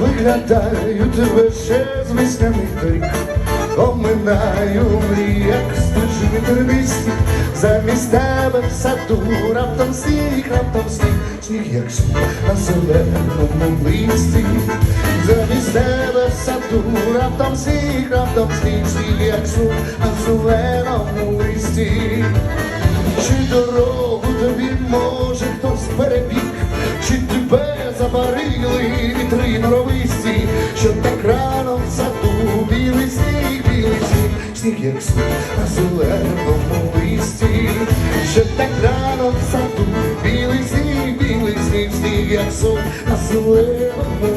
Виглядають з весняних доріг, оминаю мрії, як стежини тернисті, замість тебе в саду раптом сніг, раптом сніг, сніг як сніг на зеленому листі, замість тебе в саду раптом сніг, раптом сніг, сніг як сніг на зеленому листі. Чи дорогу тобі може хтось перебіг, вітри норовисті, що так рано в саду білий сніг, білий сніг, сніг як сніг на зеленому листі, що так рано в саду білий сніг, білий сніг, сніг як сон на зеленому